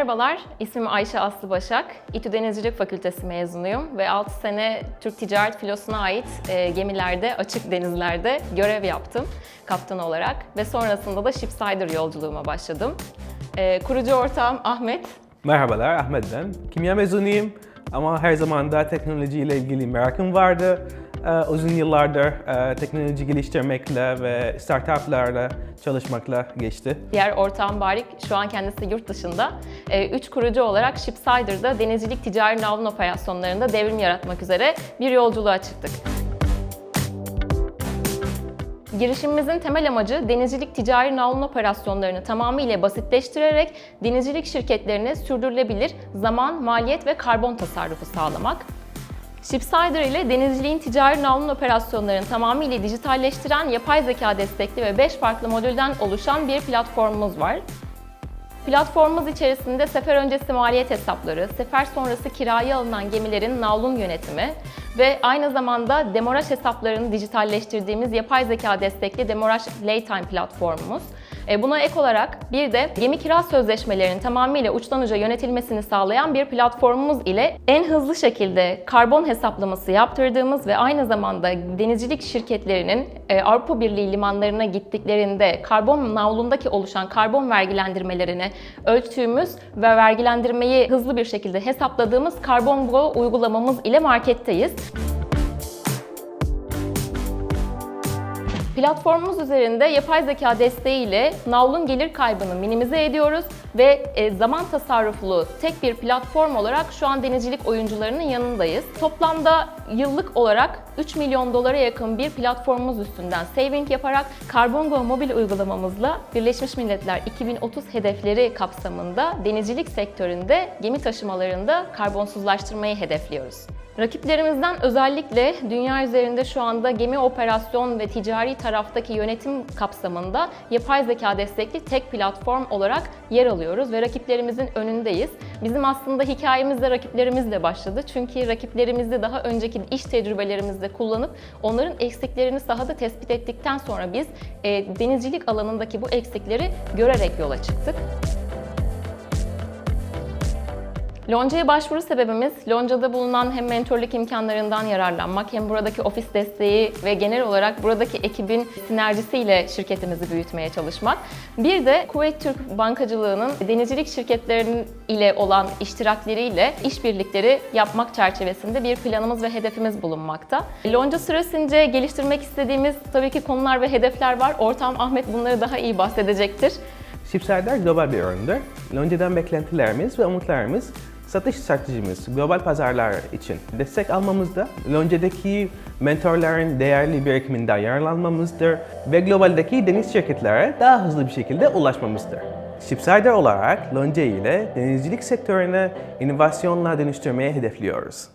Merhabalar, ismim Ayşe Aslı Başak. İTÜ Denizcilik Fakültesi mezunuyum ve 6 sene Türk Ticaret Filosu'na ait e, gemilerde, açık denizlerde görev yaptım kaptan olarak ve sonrasında da Shipsider yolculuğuma başladım. E, kurucu ortağım Ahmet. Merhabalar, Ahmet ben. Kimya mezunuyum ama her zaman da teknolojiyle ilgili merakım vardı. Ee, uzun yıllardır e, teknoloji geliştirmekle ve startuplarla çalışmakla geçti. Diğer ortağım Barik, şu an kendisi yurt dışında. E, üç kurucu olarak Shipsider'da denizcilik ticari navlun operasyonlarında devrim yaratmak üzere bir yolculuğa çıktık. Girişimimizin temel amacı denizcilik ticari navlun operasyonlarını tamamıyla basitleştirerek denizcilik şirketlerine sürdürülebilir zaman, maliyet ve karbon tasarrufu sağlamak. Shipsider ile denizciliğin ticari navlun operasyonlarını tamamıyla dijitalleştiren yapay zeka destekli ve 5 farklı modülden oluşan bir platformumuz var. Platformumuz içerisinde sefer öncesi maliyet hesapları, sefer sonrası kiraya alınan gemilerin navlun yönetimi ve aynı zamanda demoraj hesaplarını dijitalleştirdiğimiz yapay zeka destekli Demoraj Laytime platformumuz. E, Buna ek olarak bir de gemi kira sözleşmelerinin tamamıyla uçtan uca yönetilmesini sağlayan bir platformumuz ile en hızlı şekilde karbon hesaplaması yaptırdığımız ve aynı zamanda denizcilik şirketlerinin e, Avrupa Birliği limanlarına gittiklerinde karbon navlundaki oluşan karbon vergilendirmelerini ölçtüğümüz ve vergilendirmeyi hızlı bir şekilde hesapladığımız Carbon Go uygulamamız ile marketteyiz. Platformumuz üzerinde yapay zeka desteğiyle navlun gelir kaybını minimize ediyoruz ve e, zaman tasarruflu tek bir platform olarak şu an denizcilik oyuncularının yanındayız. Toplamda yıllık olarak 3 milyon dolara yakın bir platformumuz üstünden saving yaparak Carbongo mobil uygulamamızla Birleşmiş Milletler 2030 hedefleri kapsamında denizcilik sektöründe gemi taşımalarında karbonsuzlaştırmayı hedefliyoruz. Rakiplerimizden özellikle dünya üzerinde şu anda gemi operasyon ve ticari taraftaki yönetim kapsamında yapay zeka destekli tek platform olarak yer alıyoruz ve rakiplerimizin önündeyiz. Bizim aslında hikayemiz de rakiplerimizle başladı. Çünkü rakiplerimizi daha önceki iş tecrübelerimizde kullanıp onların eksiklerini sahada tespit ettikten sonra biz e, denizcilik alanındaki bu eksikleri görerek yola çıktık. Lonca'ya başvuru sebebimiz Lonca'da bulunan hem mentorluk imkanlarından yararlanmak hem buradaki ofis desteği ve genel olarak buradaki ekibin sinerjisiyle şirketimizi büyütmeye çalışmak. Bir de Kuveyt Türk Bankacılığı'nın denizcilik şirketlerinin ile olan iştirakleriyle işbirlikleri yapmak çerçevesinde bir planımız ve hedefimiz bulunmakta. Lonca süresince geliştirmek istediğimiz tabii ki konular ve hedefler var. Ortağım Ahmet bunları daha iyi bahsedecektir. Shipsider global bir üründür. Lonca'dan beklentilerimiz ve umutlarımız satış stratejimiz global pazarlar için destek almamızda, Lonca'daki mentorların değerli birikiminden yararlanmamızdır ve globaldeki deniz şirketlere daha hızlı bir şekilde ulaşmamızdır. Shipsider olarak Lonca ile denizcilik sektörüne inovasyonla dönüştürmeye hedefliyoruz.